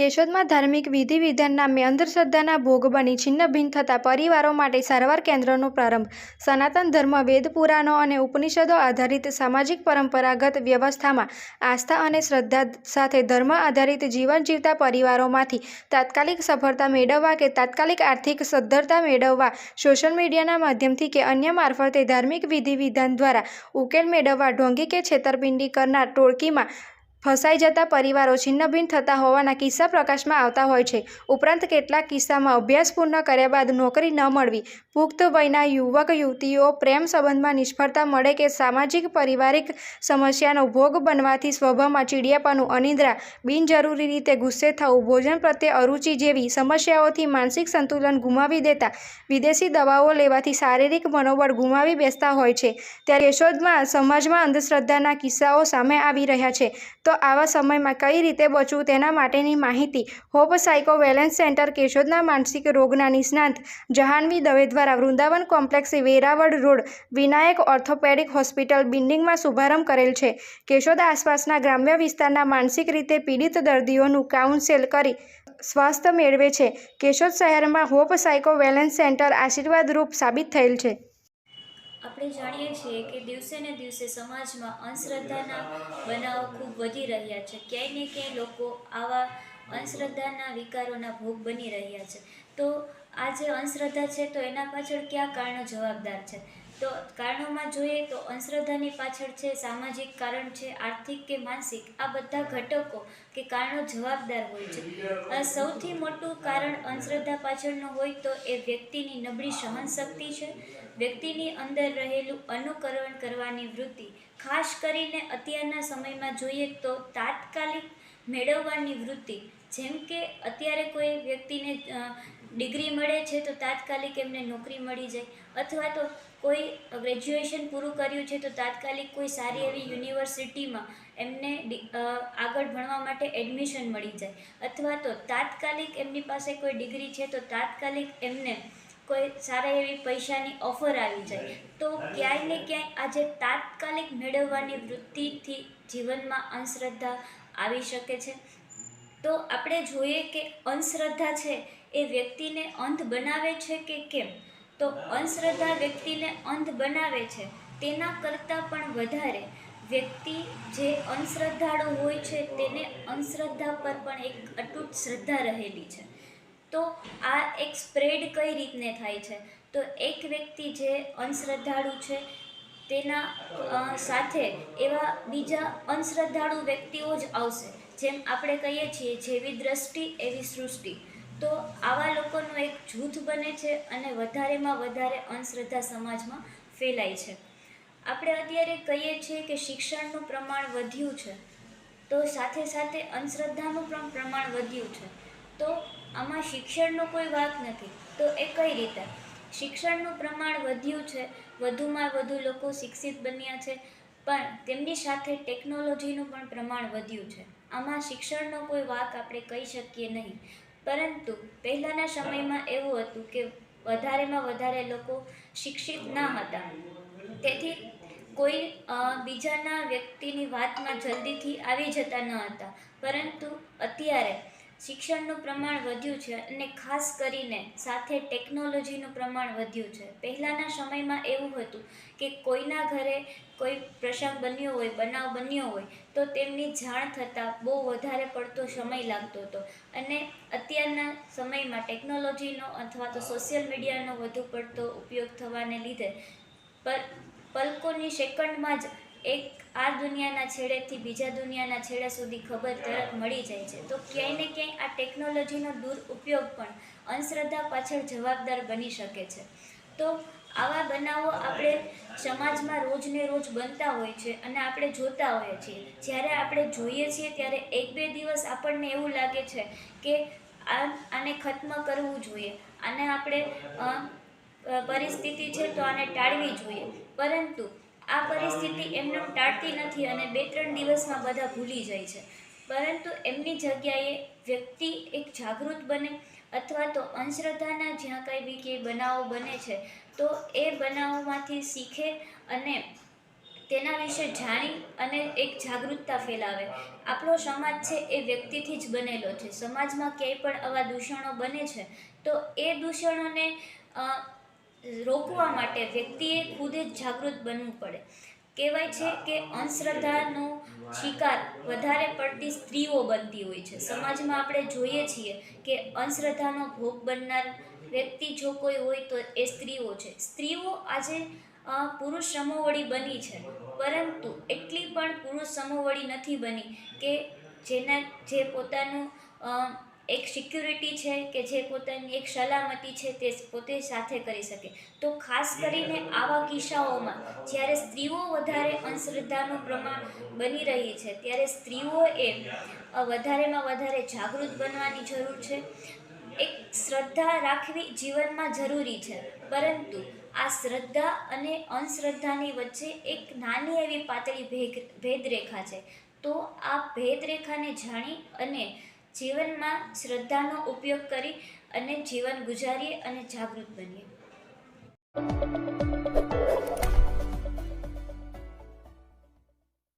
કેશોદમાં ધાર્મિક વિધિ વિધાન નામે અંધશ્રદ્ધાના ભોગ બની છિન્નભિન્ન થતા પરિવારો માટે સારવાર કેન્દ્રનો પ્રારંભ. સનાતન ધર્મ, વેદ, પુરાણો અને ઉપનિષદો આધારિત સામાજિક પરંપરાગત વ્યવસ્થામાં આસ્થા અને શ્રદ્ધા સાથે ધર્મ આધારિત જીવન જીવતા પરિવારોમાંથી તાત્કાલિક સફળતા મેળવવા કે તાત્કાલિક આર્થિક સદ્ધરતા મેળવવા સોશિયલ મીડિયાના માધ્યમથી કે અન્ય મારફતે ધાર્મિક વિધિ વિધાન દ્વારા ઉકેલ મેળવવા ઢોંગી કે છેતરપિંડી કરનાર ટોળકીમાં ફસાઈ જતા પરિવારો છિન્નભિન્ન થતા હોવાના કિસ્સા પ્રકાશમાં આવતા હોય છે. ઉપરાંત કેટલાક કિસ્સામાં અભ્યાસ પૂર્ણ કર્યા બાદ નોકરી ન મળવી, પુખ્ત વયના યુવક, યુવતીઓ પ્રેમ સંબંધમાં નિષ્ફળતા મળે કે સામાજિક, પારિવારિક સમસ્યાનો ભોગ બનવાથી સ્વભાવમાં ચીડિયાપાનું અનિદ્રા, બિનજરૂરી રીતે ગુસ્સે થવું, ભોજન પ્રત્યે અરુચિ જેવી સમસ્યાઓથી માનસિક સંતુલન ગુમાવી દેતા, વિદેશી દવાઓ લેવાથી શારીરિક મનોબળ ગુમાવી બેસતા હોય છે. ત્યારે કેશોદમાં સમાજમાં અંધશ્રદ્ધાના કિસ્સાઓ સામે આવી રહ્યા છે. તો આવા સમયમાં કઈ રીતે બચવું તેના માટેની માહિતી હોપ સાયકો વેલેન્સ સેન્ટર કેશોદના માનસિક રોગના નિષ્ણાંત જહાનવી દવે દ્વારા Vrindavan complex Veraval road Vinayak orthopaedic hospital બિલ્ડિંગમાં શુભારંભ કરેલ છે. કેશોદ આસપાસના ગ્રામ્ય વિસ્તારના માનસિક રીતે પીડિત દર્દીઓનું કાઉન્સેલ કરી સ્વાસ્થ્ય મેળવે છે. કેશોદ શહેરમાં હોપ સાયકો વેલેન્સ સેન્ટર આશીર્વાદરૂપ સાબિત થયેલ છે. આપણે જાણીએ છીએ કે દિવસે ને દિવસે સમાજમાં અંધશ્રદ્ધાના બનાવો ખૂબ વધી રહ્યા છે. ક્યાંય ને ક્યાંય લોકો આવા અંધશ્રદ્ધાના વિકારોના ભોગ બની રહ્યા છે. તો આ જે અંધશ્રદ્ધા છે, તો એના પાછળ કયા કારણો જવાબદાર છે? તો કારણોમાં જોઈએ તો અંધશ્રદ્ધાની પાછળ છે, સામાજિક કારણ છે, આર્થિક કે માનસિક, આ બધા ઘટકો કે કારણો જવાબદાર હોય છે. સૌથી મોટું કારણ અંધશ્રદ્ધા પાછળનું હોય તો એ વ્યક્તિની નબળી સહનશક્તિ છે. વ્યક્તિની અંદર રહેલું અનુકરણ કરવાની વૃત્તિ. ખાસ કરીને અત્યારના સમયમાં જોઈએ તો તાત્કાલિક મેળવવાની વૃત્તિ. જેમ કે અત્યારે કોઈ વ્યક્તિને ડિગ્રી મળે છે તો તાત્કાલિક એમને નોકરી મળી જાય. અથવા તો કોઈ ગ્રેજ્યુએશન પૂરું કર્યું છે તો તાત્કાલિક કોઈ સારી એવી યુનિવર્સિટીમાં એમને આગળ ભણવા માટે એડમિશન મળી જાય. અથવા તો તાત્કાલિક એમની પાસે કોઈ ડિગ્રી છે તો તાત્કાલિક એમને કોઈ સારા એવી પૈસાની ઓફર આવી જાય. તો ક્યાંય ને ક્યાંય આજે તાત્કાલિક મેળવવાની વૃત્તિથી જીવનમાં અંધશ્રદ્ધા આવી શકે છે. તો આપણે જોઈએ કે અંધશ્રદ્ધા છે એ વ્યક્તિને અંધ બનાવે છે કે કેમ? તો અંધશ્રદ્ધા વ્યક્તિને અંધ બનાવે છે તેના કરતાં પણ વધારે વ્યક્તિ જે અંધશ્રદ્ધાળુ હોય છે તેને અંધશ્રદ્ધા પર પણ એક અતૂટ શ્રદ્ધા રહેલી છે. તો આ એક સ્પ્રેડ કઈ રીતને થાય છે? તો એક વ્યક્તિ જે અંધશ્રદ્ધાળુ છે તેના સાથે એવા બીજા અંધશ્રદ્ધાળુ વ્યક્તિઓ જ આવશે. જેમ આપણે કહીએ છીએ જેવી દ્રષ્ટિ, એવી સૃષ્ટિ. તો આવા લોકોનું એક જૂથ બને છે અને વધારેમાં વધારે અંધશ્રદ્ધા સમાજમાં ફેલાય છે. આપણે અત્યારે કહીએ છીએ કે શિક્ષણનું પ્રમાણ વધ્યું છે. તો સાથે સાથે અંધશ્રદ્ધાનું પણ પ્રમાણ વધ્યું છે. તો આમાં શિક્ષણનો કોઈ વાક નથી. તો એ કઈ રીતે? શિક્ષણનું પ્રમાણ વધ્યું છે. વધુમાં વધુ લોકો શિક્ષિત બન્યા છે. પણ તેમની સાથે ટેકનોલોજીનું પણ પ્રમાણ વધ્યું છે. આમાં શિક્ષણનો કોઈ વાક આપણે કહી શકીએ નહીં. પરંતુ પહેલાંના સમયમાં એવું હતું કે વધારેમાં વધારે લોકો શિક્ષિત ન હતા. તેથી કોઈ બીજાના વ્યક્તિની વાતમાં જલ્દીથી આવી જતા ન હતા. પરંતુ અત્યારે શિક્ષણનું પ્રમાણ વધ્યું છે અને ખાસ કરીને સાથે ટેકનોલોજીનું પ્રમાણ વધ્યું છે. પહેલાંના સમયમાં એવું હતું કે કોઈના ઘરે કોઈ પ્રસંગ બન્યો હોય, બનાવ બન્યો હોય, તો તેમની જાણ થતાં બહુ વધારે પડતો સમય લાગતો હતો. અને અત્યારના સમયમાં ટેકનોલોજીનો અથવા તો સોશિયલ મીડિયાનો વધુ પડતો ઉપયોગ થવાને લીધે પર પલકોની સેકન્ડમાં જ એક આ દુનિયાના છેડેથી બીજા દુનિયાના છેડા સુધી ખબર તરત મળી જાય છે. તો ક્યાંય ને ક્યાંય આ ટેકનોલોજીનો દુરુપયોગ પણ અંધશ્રદ્ધા પાછળ જવાબદાર બની શકે છે. તો આવા બનાવો આપણે સમાજમાં રોજને રોજ બનતા હોય છે અને આપણે જોતા હોઈએ છીએ જ્યારે આપણે જોઈએ છીએ ત્યારે એક બે દિવસ આપણને એવું લાગે છે કે આ આને ખત્મ કરવું જોઈએ. આને આપણે પરિસ્થિતિ છે તો આને ટાળવી જોઈએ. પરંતુ આ પરિસ્થિતિ એમને ટાળતી નથી અને બે ત્રણ દિવસમાં બધા ભૂલી જાય છે. પરંતુ એમની જગ્યાએ વ્યક્તિ એક જાગૃત બને અથવા તો અંધશ્રદ્ધાના જ્યાં કંઈ બી કે બનાવો બને છે, તો એ બનાવોમાંથી શીખે અને તેના વિશે જાણી અને એક જાગૃતતા ફેલાવે. આપણો સમાજ છે એ વ્યક્તિથી જ બનેલો છે. સમાજમાં ક્યાંય પણ આવા દૂષણો બને છે, તો એ દૂષણોને રોકવા માટે વ્યક્તિએ ખુદ જ જાગૃત બનવું પડે. કહેવાય છે કે અંધશ્રદ્ધાનો શિકાર વધારે પડતી સ્ત્રીઓ બનતી હોય છે. સમાજમાં આપણે જોઈએ છીએ કે અંધશ્રદ્ધાનો ભોગ બનનાર વ્યક્તિ જો કોઈ હોય તો એ સ્ત્રીઓ છે. સ્ત્રીઓ આજે પુરુષ સમોવડી બની છે. પરંતુ એટલી પણ પુરુષ સમોવડી નથી બની કે જેના, જે પોતાનું એક સિક્યુરિટી છે કે જે પોતાની એક સલામતી છે તે પોતે સાથે કરી શકે. તો ખાસ કરીને આવા કિસ્સાઓમાં જ્યારે સ્ત્રીઓ વધારે અંધશ્રદ્ધાનું પ્રમાણ બની રહી છે, ત્યારે સ્ત્રીઓએ વધારેમાં વધારે જાગૃત બનવાની જરૂર છે. એક શ્રદ્ધા રાખવી જીવનમાં જરૂરી છે, પરંતુ આ શ્રદ્ધા અને અંધશ્રદ્ધાની વચ્ચે એક નાની એવી પાતળી ભેગ, ભેદરેખા છે. તો આ ભેદરેખાને જાણી અને જીવનમાં શ્રદ્ધાનો ઉપયોગ કરી અને જીવન ગુજારીએ અને જાગૃત બનીએ.